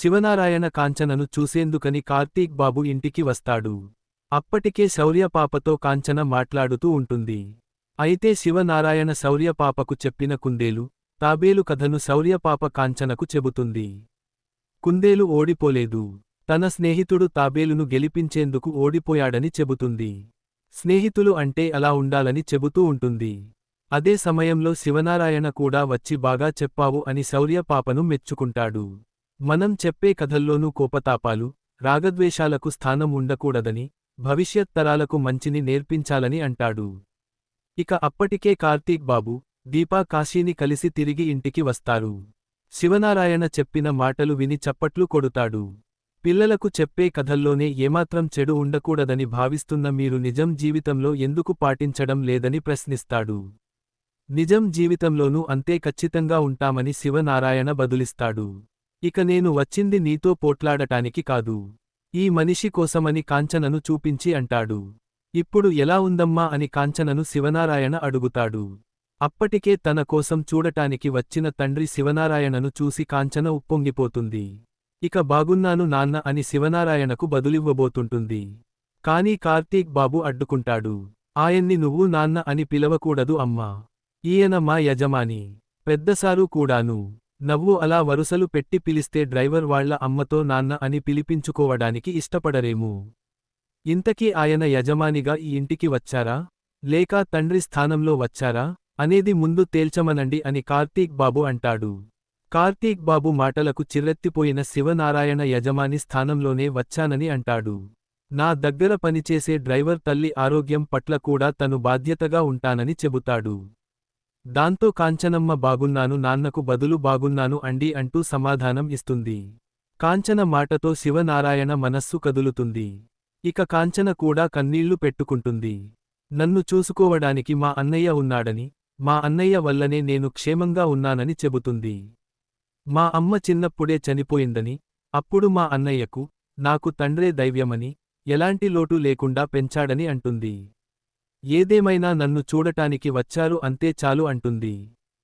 శివనారాయణ కాంచనను చూసేందుకని కార్తీక్ బాబు ఇంటికి వస్తాడు. అప్పటికే శౌర్యపాపతో కాంచన మాట్లాడుతూ ఉంటుంది. అయితే శివనారాయణ శౌర్యపాపకు చెప్పిన కుందేలు తాబేలు కథను శౌర్యపాప కాంచనకు చెబుతుంది. కుందేలు ఓడిపోలేదు. తన స్నేహితుడు తాబేలును గెలిపించేందుకు ఓడిపోయాడని చెబుతుంది. స్నేహితులు అంటే అలా ఉండాలని చెబుతూ ఉంటుంది. అదే సమయంలో శివనారాయణ కూడా వచ్చి బాగా చెప్పావు అని శౌర్యపాపను మెచ్చుకుంటాడు. మనం చెప్పే కథల్లోనూ కోపతాపాలు రాగద్వేషాలకు స్థానం ఉండకూడదని భవిష్యత్ తరాలకు మంచిని నేర్పించాలని అంటాడు. ఇక అప్పటికే కార్తీక్ బాబు దీపా కాశీని కలిసి తిరిగి ఇంటికి వస్తారు. శివనారాయణ చెప్పిన మాటలు విని చప్పట్లు కొడుతాడు. పిల్లలకు చెప్పే కథల్లోనే ఏమాత్రం చెడు ఉండకూడదని భావిస్తున్న మీరు నిజం జీవితంలో ఎందుకు పాటించడం లేదని ప్రశ్నిస్తాడు. నిజం జీవితంలోనూ అంతే ఖచ్చితంగా ఉంటామని శివనారాయణ బదులిస్తాడు. ఇక నేను వచ్చింది నీతో పోట్లాడటానికి కాదు. ఈ మనిషి కోసమని కాంచనను చూపించి అంటాడు. ఇప్పుడు ఎలా ఉందమ్మా అని కాంచనను శివనారాయణ అడుగుతాడు. అప్పటికే తన కోసం చూడటానికి వచ్చిన తండ్రి శివనారాయణను చూసి కాంచన ఉప్పొంగిపోతుంది. ఇక బాగున్నాను నాన్న అని శివనారాయణకు బదులివ్వబోతుంటుంది. కానీ కార్తీక్ బాబు అడ్డుకుంటాడు. ఆయన్ని నువ్వు నాన్న అని పిలవకూడదు అమ్మా. ఈయన మా యజమాని. పెద్దసారు కూడాను. నవ్వు అలా వరుసలు పెట్టి పిలిస్తే డ్రైవర్ వాళ్ళ అమ్మతో నాన్న అని పిలిపించుకోవడానికి ఇష్టపడరేమూ. ఇంతకీ ఆయన యజమానిగా ఈ ఇంటికి వచ్చారా? లేక తండ్రి స్థానంలో వచ్చారా? అనేది ముందు తేల్చమనండి అని కార్తీక్ బాబు అంటాడు. కార్తీక్ బాబు మాటలకు చిర్రెత్తిపోయిన శివనారాయణ యజమాని స్థానంలోనే వచ్చానని అంటాడు. నా దగ్గర పనిచేసే డ్రైవర్ తల్లి ఆరోగ్యం పట్ల కూడా తను బాధ్యతగా ఉంటానని చెబుతాడు. దాంతో కాంచనమ్మ బాగున్నాను నాన్నకు బదులు బాగున్నాను అండి అంటూ సమాధానం ఇస్తుంది. కాంచన మాటతో శివనారాయణ మనస్సు కదులుతుంది. ఇక కాంచన కూడా కన్నీళ్ళు పెట్టుకుంటుంది. నన్ను చూసుకోవడానికి మా అన్నయ్య ఉన్నాడని మా అన్నయ్య వల్లనే నేను క్షేమంగా ఉన్నానని చెబుతుంది. మా అమ్మ చిన్నప్పుడే చనిపోయిందని అప్పుడు మా అన్నయ్యకు నాకు తండ్రే దైవ్యమని ఎలాంటి లోటు లేకుండా పెంచాడని అంటుంది. ఏదేమైనా నన్ను చూడటానికి వచ్చారు అంతే చాలు అంటుంది.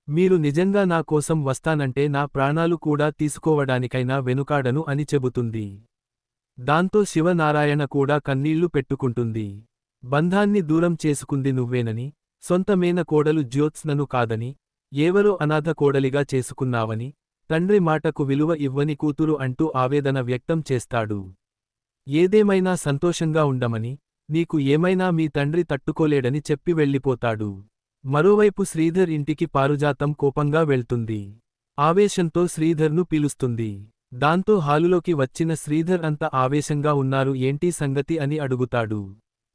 మీరు నిజంగా నా కోసం వస్తానంటే నా ప్రాణాలు కూడా తీసుకోవడానికైనా వెనుకాడను అని చెబుతుంది. దాంతో శివనారాయణ కూడా కన్నీళ్ళు పెట్టుకుంటుంది. బంధాన్ని దూరం చేసుకుంది నువ్వేనని సొంతమైన కోడలు జ్యోత్స్నను కాదని ఏవరో అనాథ కోడలిగా చేసుకున్నావని తండ్రి మాటకు విలువ ఇవ్వని కూతురు అంటూ ఆవేదన వ్యక్తం చేస్తాడు. ఏదేమైనా సంతోషంగా ఉండమని నీకు ఏమైనా మీ తండ్రి తట్టుకోలేడని చెప్పి వెళ్ళిపోతాడు. మరోవైపు శ్రీధర్ ఇంటికి పారుజాతం కోపంగా వెళ్తుంది. ఆవేశంతో శ్రీధర్ను పిలుస్తుంది. దాంతో హాలులోకి వచ్చిన శ్రీధర్ అంత ఆవేశంగా ఉన్నారు ఏంటి సంగతి అని అడుగుతాడు.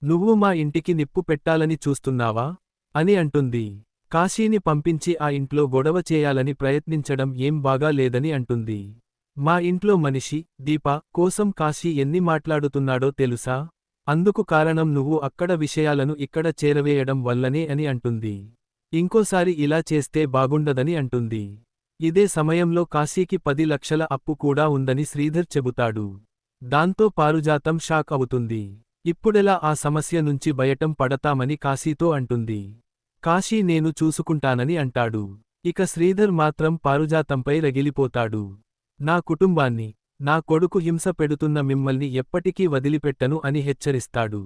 నువ్వు మా ఇంటికి నిప్పు పెట్టాలని చూస్తున్నావా? అని అంటుంది. కాశీని పంపించి ఆ ఇంట్లో గొడవ చేయాలని ప్రయత్నించడం ఏం బాగా లేదని అంటుంది. మా ఇంట్లో మనిషి దీప కోసం కాశీ ఎన్ని మాట్లాడుతున్నాడో తెలుసా? అందుకు కారణం నువ్వు అక్కడ విషయాలను ఇక్కడ చేరవేయడం వల్లనే అని అంటుంది. ఇంకోసారి ఇలా చేస్తే బాగుండదని అంటుంది. ఇదే సమయంలో కాశీకి పది లక్షల అప్పు కూడా ఉందని శ్రీధర్ చెబుతాడు. దాంతో పారుజాతం షాక్ అవుతుంది. ఇప్పుడెలా ఆ సమస్య నుంచి బయటం పడతామని కాశీతో అంటుంది. కాశీ నేను చూసుకుంటానని అంటాడు. ఇక శ్రీధర్ మాత్రం పారుజాతంపై రగిలిపోతాడు. నా కుటుంబాన్ని నా కొడుకు హింస పెడుతున్న మిమ్మల్ని ఎప్పటికీ వదిలిపెట్టను అని హెచ్చరిస్తాడు.